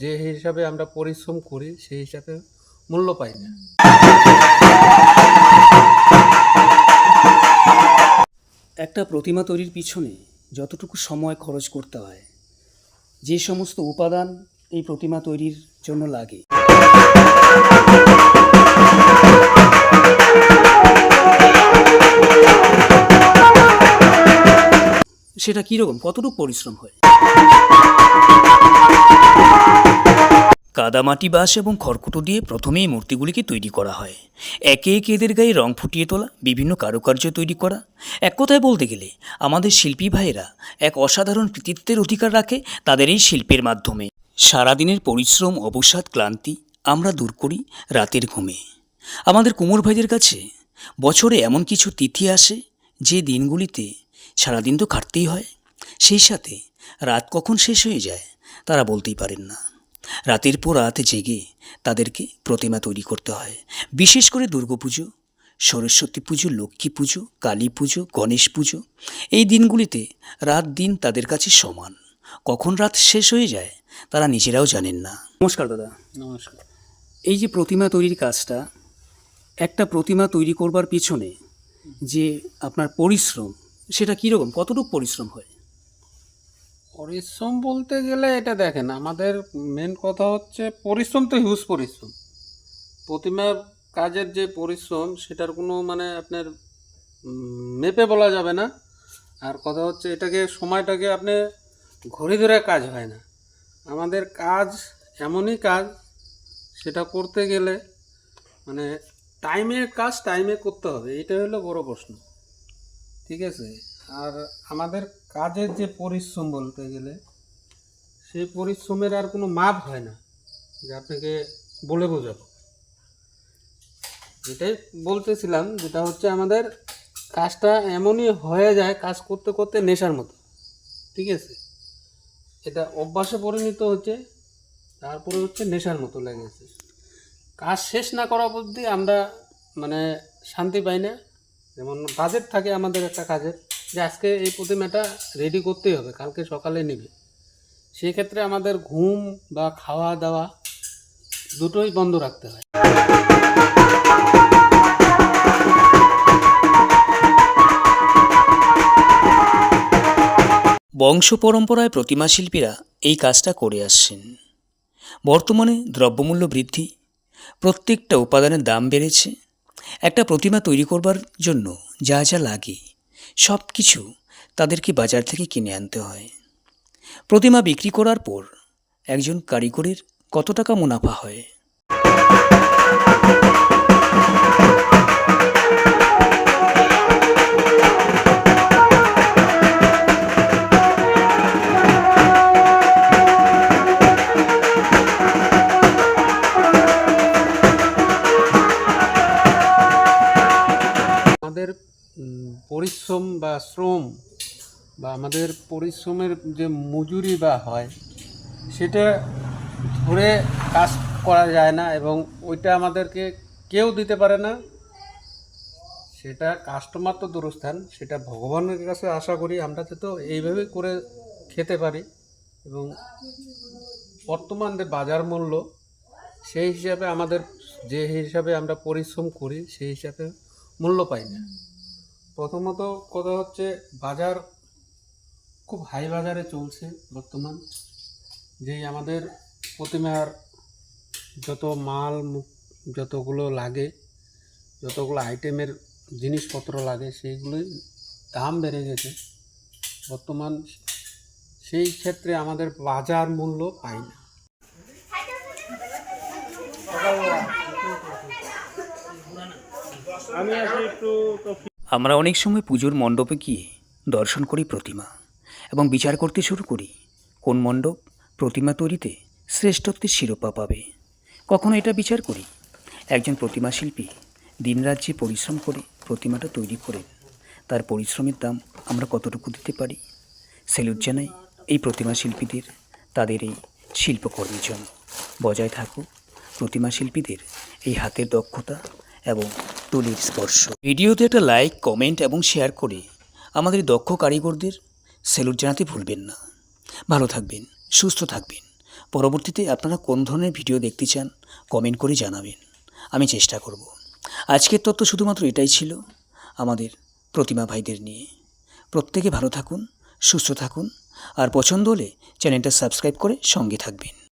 যে হিসাবে আমরা পরিশ্রম করি, সেই হিসাবে মূল্য পাই না। একটা প্রতিমা তৈরির পিছনে যতটুকু সময় খরচ করতে হয়, যে সমস্ত উপাদান এই প্রতিমা তৈরির জন্য লাগে। সেটা কীরকম? কতটুকু পরিশ্রম হয়? কাদামাটি বাঁশ এবং খড়কুটো দিয়ে প্রথমেই মূর্তিগুলিকে তৈরি করা হয়। একে একে এদের গায়ে রং ফুটিয়ে তোলা, বিভিন্ন কারুকার্য তৈরি করা। এক কথায় বলতে গেলে, আমাদের শিল্পী ভাইয়েরা এক অসাধারণ কৃতিত্বের অধিকার রাখে তাদের এই শিল্পের মাধ্যমে। সারাদিনের পরিশ্রম, অবসাদ, ক্লান্তি আমরা দূর করি রাতের ঘুমে। আমাদের কুমোর ভাইদের কাছে বছরে এমন কিছু তিথি আসে যে দিনগুলিতে সারাদিন তো খাটতেই হয়। সেই সাথে রাত কখন শেষ হয়ে যায় তারা বলতেই পারেন না। রাতের পর রাত জেগে তাদেরকে প্রতিমা তৈরি করতে হয়। বিশেষ করে দুর্গাপুজো সরস্বতী পুজো লক্ষ্মী পুজো কালী পুজো গণেশ পুজো। এই দিনগুলিতে রাত দিন তাদের কাছে সমান। কখন রাত শেষ হয়ে যায় তারা নিজেরাও জানেন না। নমস্কার দাদা। নমস্কার। এই যে প্রতিমা তৈরির কাজটা একটা প্রতিমা তৈরি করবার পিছনে যে আপনার পরিশ্রম সেটা কীরকম? কতটুকু পরিশ্রম হয়? পরিশ্রম বলতে গেলে এটা দেখেন, আমাদের মেন কথা হচ্ছে পরিশ্রম তো হিউজ পরিশ্রম। প্রতিমা কাজের যে পরিশ্রম, সেটার কোনো মানে আপনার মেপে বলা যাবে না। আর কথা হচ্ছে এটাকে, সময়টাকে আপনি ঘড়ি ধরে কাজ হয় না। আমাদের কাজ এমনই কাজ, সেটা করতে গেলে মানে টাইমে কাজ টাইমে করতে হবে এটা হলো বড় প্রশ্ন। ঠিক আছে? আর আমাদের কাজের যে পরিশ্রম বলতে গেলে, সেই পরিশ্রমের আর কোনো মাপ হয় না, যে আপনাকে বলে বোঝাবো। এটাই বলতেছিলাম, যেটা হচ্ছে আমাদের কাজটা এমনই হয়ে যায়, কাজ করতে করতে নেশার মতো, ঠিক আছে? এটা অভ্যাসে পরিণত হচ্ছে, তারপরে হচ্ছে নেশার মতো লেগেছে কাজ শেষ না করা অবধি আমরা মানে শান্তি পাই না। যেমন বাজেট থাকে আমাদের একটা কাজের যে আজকে এই প্রতিমাটা রেডি করতেই হবে, কালকে সকালে নেবে। সেই ক্ষেত্রে আমাদের ঘুম বা খাওয়া দাওয়া দুটোই বন্ধ রাখতে হয়। বংশ পরম্পরায় প্রতিমা শিল্পীরা এই কাজটা করে আসছেন। বর্তমানে দ্রব্যমূল্য বৃদ্ধি, প্রত্যেকটা উপাদানের দাম বেড়েছে। একটা প্রতিমা তৈরি করবার জন্য যা যা লাগে সব কিছু তাদেরকে বাজার থেকে কিনে আনতে হয়। প্রতিমা বিক্রি করার পর একজন কারিগরের কত টাকা মুনাফা হয়? পরিশ্রম বা শ্রম বা আমাদের পরিশ্রমের যে মজুরি বা হয়, সেটা ধরে কাজ করা যায় না এবং ওইটা আমাদেরকে কেউ দিতে পারে না। সেটা কাস্টমার তো দূরস্থান, সেটা ভগবানের কাছে আশা করি আমরা তো এইভাবে করে খেতে পারি এবং বর্তমান যে বাজার মূল্য, সেই হিসাবে আমাদের যে হিসাবে আমরা পরিশ্রম করি, সেই হিসাবে মূল্য পাই না। প্রথমত কথা হচ্ছে, বাজার খুব হাই বাজারে চলছে বর্তমান। যেই আমাদের প্রতিমার যত মাল যতগুলো লাগে, যতগুলো আইটেমের জিনিসপত্র লাগে, সেইগুলোই দাম বেড়ে গেছে। বর্তমান সেই ক্ষেত্রে আমাদের বাজার মূল্য পাই না। আমরা অনেক সময় পুজোর মণ্ডপে গিয়ে দর্শন করি প্রতিমা এবং বিচার করতে শুরু করি, কোন মণ্ডপ প্রতিমা তৈরিতে শ্রেষ্ঠত্বের শিরোপা পাবে, কখনো এটা বিচার করি। একজন প্রতিমা শিল্পী দিনরাত যে পরিশ্রম করে প্রতিমাটা তৈরি করেন, তার পরিশ্রমের দাম আমরা কতটুকু দিতে পারি? স্যালুট জানাই এই প্রতিমা শিল্পীদের, তাদের এই শিল্পকর্মের জন্য। বজায় থাকুক প্রতিমা শিল্পীদের এই হাতের দক্ষতা এবং তুলির স্পর্শ। ভিডিওতে একটা লাইক, কমেন্ট এবং শেয়ার করে আমাদের দক্ষ কারিগরদের স্যালুট জানাতে ভুলবেন না। ভালো থাকবেন, সুস্থ থাকবেন। পরবর্তীতে আপনারা কোন ধরনের ভিডিও দেখতে চান, কমেন্ট করে জানাবেন। আমি চেষ্টা করব। আজকের তথ্য শুধুমাত্র এটাই ছিল আমাদের প্রতিমা ভাইদের নিয়ে। প্রত্যেকে ভালো থাকুন, সুস্থ থাকুন, আর পছন্দ হলে চ্যানেলটা সাবস্ক্রাইব করে সঙ্গে থাকবেন।